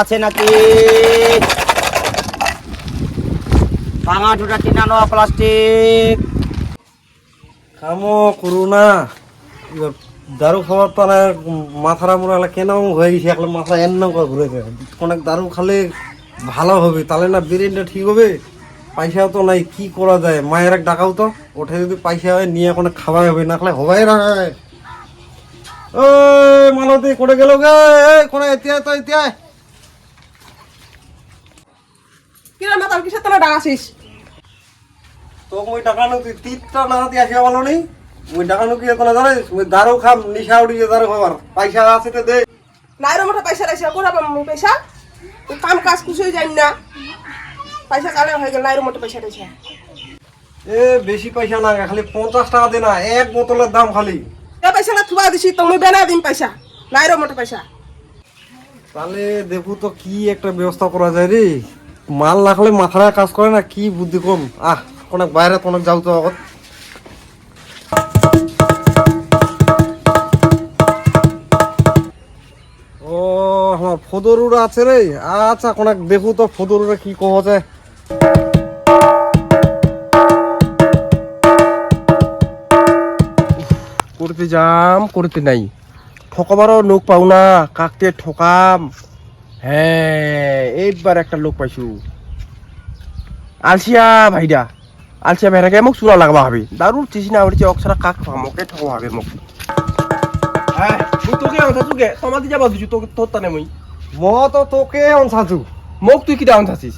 আছে নাকি প্লাস্টিক দারু খাবার তো মাথারা মোড়া কেন হয়ে গেছে একলা মাথা এন্ন করে ঘুরেছে অনেক দারু খালে ভালো হবে, তাহলে না ব্রেনটা ঠিক হবে। পয়সা তো নাই, কি করা যায়? মায়ের এক ডাকাও তো, ওঠে যদি পয়সা হয়, নিয়ে কোনো খাওয়া হবে না, খালে হবাই না ও মালতি করে গেল গে? এই কোনে এতিয়াই তো এতিয়াই কিরে মাতাল কিসের তোরা ডাকাছিস? তোকে মুই টাকা নুকি তিনটা না হাতে আসিয়া ভালো নেই মুই টাকা নুকি এত না জানিস মুই দারু খাম নিশা উড়িয়ে দারু খাবার পয়সা আছে তো দে। নাইরো মোটা পয়সা রাইছে কোনা পাম পয়সা কাম কাজ কিছুই জানি না। পয়সা কালে হয়ে গেল নাইরো মোটা পয়সা রাইছে এ বেশি পয়সা না খালি পঞ্চাশ টাকা দে না এক বোতলের দাম খালি। দিছি বেনা দিন পয়সা। পয়সা। তাহলে দেখু তো কি একটা ব্যবস্থা করা যায় রে। মাল কাজ করে না, কি বুদ্ধি কম। আহ অনেক বাইরে অনেক যাও তো আগত। ও, আমার ফদরুরা আছে রে। আচ্ছা কোনাক দেখু তো ফদরুরা কি কহ যায়। করতে যাম করতে নাই। ঠকাবারও লোক পাও না কাকতে ঠকাম। হ্যাঁ এইবার একটা লোক পাইছু। আলসিয়া ভাইডা আলসিয়া ভাইরাকে মোক চুরা লাগবা হবে দারুর চিসি না হচ্ছে অক্সরা কাক পাম ওকে ঠকা হবে মোক। হ্যাঁ তোকে আনছা তোকে তোমাদি যাবা দিছু তোকে তোর তানে মুই। ম তো তোকে অনসাজু মোক তুই কিটা আনছাছিস?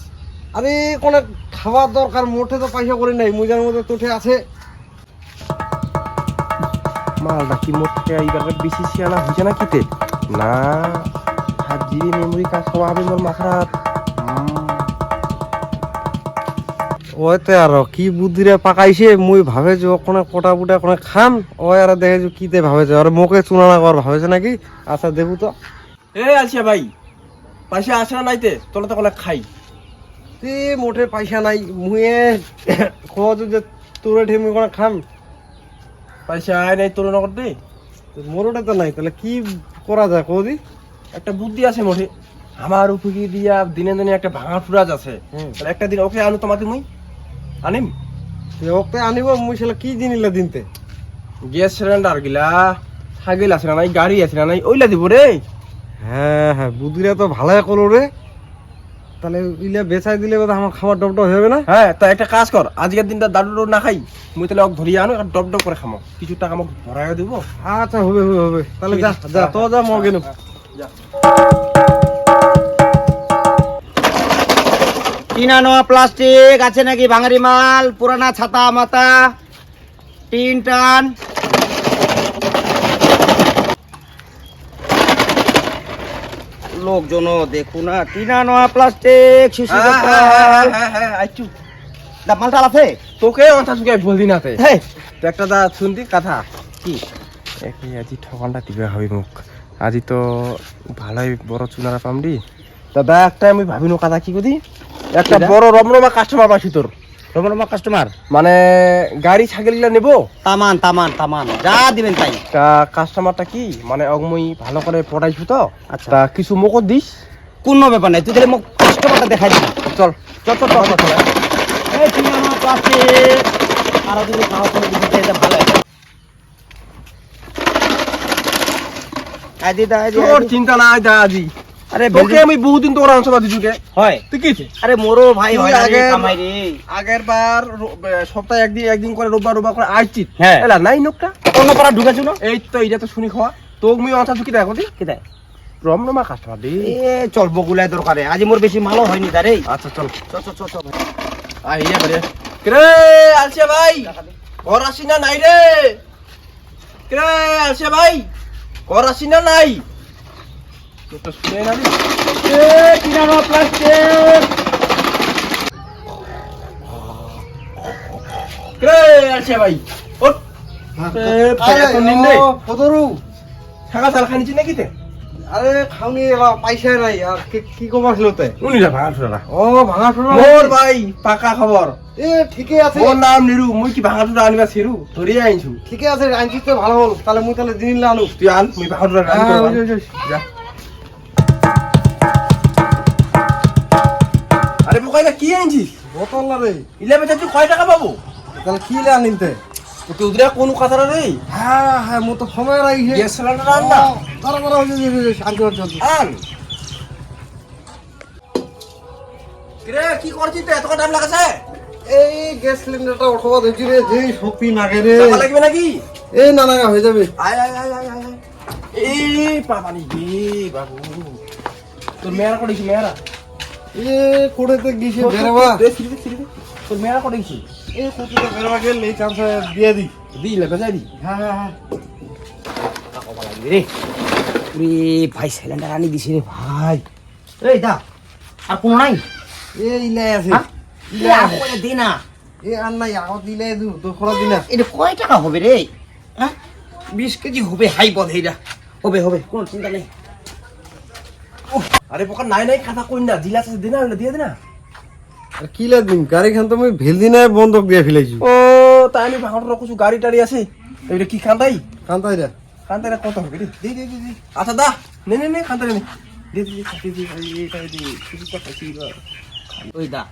আরে কোন খাবার দরকার মোটে তো পয়সা করে নাই মুজার মধ্যে তোঠে আছে। মালটা কি মোট এইবার বেশি শিয়ানা হয়েছে না কিতে না হাত জিবি মেমোরি কাজ করা হবে মোর মাথার ওইতে আর কি বুদ্ধিরে পাকাইছে মুই ভাবে যে ওখানে কোটা বুটা কোনে খাম? ওই আর দেখে যে কিতে ভাবে যে আর মুখে চুনানা কর ভাবেছে নাকি? আচ্ছা দেখু তো। এ আলসিয়া ভাই পয়সা আসে না নাইতে? তোলা তো কোনো খাই। তে মোটে পয়সা নাই মুয়ে খোঁজ যে তোরে ঠে মুই কোনে খাম? পয়সা আয় নাই তোর করতে মোরোটা তো নাই তাহলে কি করা যায় কদি একটা বুদ্ধি আছে মোটে। আমার উপরে দিয়া দিনে দিনে একটা ভাঙা ফুরাজ আছে। তাহলে একটা দিন ওকে আনু তোমাকে মুই। আনিম? ওকে আনিব মুই সেটা কি জিনিলা দিনতে? গ্যাস সিলিন্ডার গিলা সাইকেল আছে না নাই গাড়ি আছে না নাই ওইলা দিব রে। হ্যাঁ হ্যাঁ বুদ্ধিরা তো ভালোই করো রে। তাহলে ইলে বেচাই দিলে বোধহয় আমার খাবার ডব ডব হবে না? হ্যাঁ তা একটা কাজ কর। আজকের দিনটা দাদু না খাই মুই তাহলে ওকে ধরিয়ে আনো ডব ডব করে খামো। কিছু টাকা আমাকে ভরাইও দিব। আচ্ছা হবে হবে হবে। তাহলে যা যা তো যা মগে নো টিনানো প্লাস্টিক? আছে নাকি ভাঙারি মাল? পুরানা ছাতা মাতা? টিন টান? লোকজন দেখু না টিনানো প্লাস্টিক শিশি। আইচু দা মালটাল আছে? তোকে অন্থা চুকে বলদি নাতে হেই, তো একটা দা শুনতি কথা? কি? একই আজি ঠকানটা দিবে হবে মোক। আজি তো ভালোই বড় চুনারা পাম দি দাদা একটা আমি ভাবিনো কথা কি কদি? একটা? বড় রমরমা কাস্টমার পাইছি তোর। রমরমা কাস্টমার মানে গাড়ি ছাগলগুলা নেব? তামান তামান তামান। যা দিবেন তাই। তা কাস্টমারটা কি? মানে অগমই ভালো করে পড়াইছু তো। আচ্ছা। তা কিছু মোক দিস? কোনো ব্যাপার নাই তুই তাহলে মোক কাস্টমারটা দেখাই দিবি। চল। চল চল চল চল এই টিনানো প্লাস্টিক আরও যদি খাওয়া করে দিতে এটা ভালো তোর দিদা। চিন্তা নাই দা আজি। আরে তোকে আমি বহুদিন তোর আনসবা দিছুকে হয়। তুই কি? আরে মোরো ভাই হয় আগে- কামাই রে। আগের বার সপ্তাহে একদিন একদিন করে রোববার রোববার করে আইছিস। হ্যাঁ। এলা নাই নোকটা? অন্য পাড়া ঢুকেছিল? এই তো এইটা তো শুনি খাওয়া তোক মুই অন্থা চুকি দেখো দি। কি দেয় রমরমা কাস্টমার দে। এ চল বগুলাই দরকারে। আজ মোর বেশি মালও হয়নি তারে আচ্ছা চল। চল চল চল চল। আই ইয়ে করে। রে আলসে ভাই! ঘর আসি না নাই রে। রে আলসে ভাই! ঘর আসি না নাই। তোরটা শুনে না রে প্লাস্টিক। রে আলসে ভাই? ওট এ, আরে এখন নিন রে। ও, ফদরু ছাগা চাল খানিছি নাকি তে? আরে খাওনি এবার পয়সা নাই। আর কি- কি কমার ছিল তে? উনিরা ভাঙা ঠোরা ও ভাঙা ঠোরা মোর ভাই পাকা খবর। এ ঠিকই আছে। নাম নিরু। মুই কি ভাঙা আনিবা ঠিকই আছে আনছিস তো ভালো হল। তাহলে মুই তাহলে দিন আনু। তুই আন মুই ভাঙা আনি হ্যাঁ। যা। আরে বোকা এটা কি আনছিস? বোতল না রে। ইলে বেচা তুই কয় টাকা পাবো? তাহলে কি লে আনিতে তুই উদরা কোন কথা রে। হ্যাঁ হ্যাঁ মো তো সময় রাখি গ্যাস সিলিন্ডার আন না। দাঁড়া দাঁড়া ওই যে, ওই যে, শান্তি হচ্ছে আন। কিরে কি করছিস তুই এত টাইম লাগাছে? এই গ্যাস সিলিন্ডারটা উঠবা দেখছি রে যে শক্তি নাগে রে। লাগবে নাকি? এই না না হয়ে যাবে। আয় আয় আয় আয় আয়। এই পাপানি বাবু। তোর মেয়েরা করেছি মেয়েরা। এ কোড়েতে বেরবা। তোর মেয়েরা করেছি এই কুচিতে বেরবা গেলে এই চান্স দিয়ে দি। বেজাই হ্যাঁ হ্যাঁ হ্যাঁ। রে রে ভাই সিলিন্ডার আনি দিছি রে ভাই। এই দা আর কোনো নাই? ইলাই আছে। হ্যাঁ? ইলাই আছে। করে দে না। এ আর নাই আগত দিলাই দু তো খরা দিনা এটা কয় টাকা হবে রে? হ্যাঁ? বিশ কেজি হবে হাই বল এইটা হবে হবে কোনো চিন্তা নেই। আরে পোকা নাই নাই খাতা কই না দিলা আছে দিনা না দিয়ে দিনা আর কি লা দিম? গাড়ি খান তো মই ভেলদি না বন্ধক দিয়া ফেলাইছি। ও তাই আমি ভাঙর রকছু গাড়ি টাড়ি আছে। এটা কি খান্দাই? খান্দাই রে খান্দাই রে কত হবে? দি দি দি দি আচ্ছা দা নে নে নে খান্দাই নে। দি দি দি দি এটা দি কিছু কথা কি ওই দা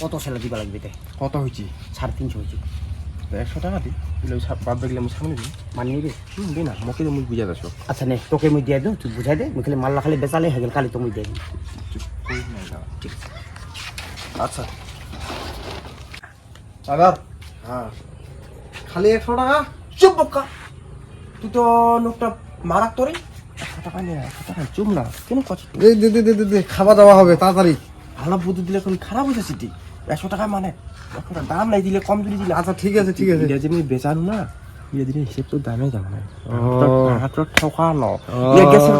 কত সেলা দিবা লাগবে কত হইছে? 350 হইছে। একশো টাকা দি। দিলে বাদ দেখলে আমি সামনে দিই। মানিয়ে দে হুম দি না মোকে মুই বুঝা যাচ্ছ আচ্ছা নে তোকে মুই দিয়ে দেব তুই বুঝাই দে। মুই খালি মাল্লা খালি বেচালে হয়ে গেল কালি তো মুই দিয়ে দিই আচ্ছা। আবার হ্যাঁ। খালি একশো টাকা? চুপ বক্কা তুই তো নোটটা মারাক তোরে। একশো টাকা নিয়ে একশো টাকা চুপ না। কেন কষ্ট দে দে দে দে দে দে খাওয়া দাওয়া হবে তাড়াতাড়ি। ভালো বুদ্ধি দিলে কোন খারাপ হয়েছে সিটি। একশো টাকা মানে। একশো টাকা দাম নাই দিলে কম যদি দিলে। আচ্ছা ঠিক আছে ঠিক আছে। এটা যে আমি বেচানো না এটা দিলে হিসেব তো দামে যাবে না। হাতটা ঠকা ন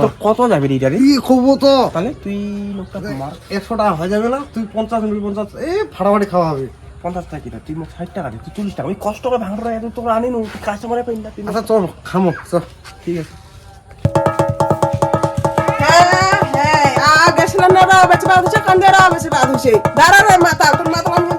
তো কত যাবে এটা রে কি খবর তো তাহলে তুই নোটটা মার একশো টাকা হয়ে যাবে না তুই পঞ্চাশ মিনিট পঞ্চাশ এ ফাটাফাটি খাওয়া হবে পঞ্চাশ টাকা কিনা তুই? মোক ষাট টাকা দে তুই চল্লিশ টাকা। ওই কষ্ট করে ভাঙড়া এত তোর আনি নো কাস্টমারে পাই না আচ্ছা চল খামো চল। ঠিক আছে। Kanera bace ba tuce kandera bace ba tuce darare mata kun mata kun mun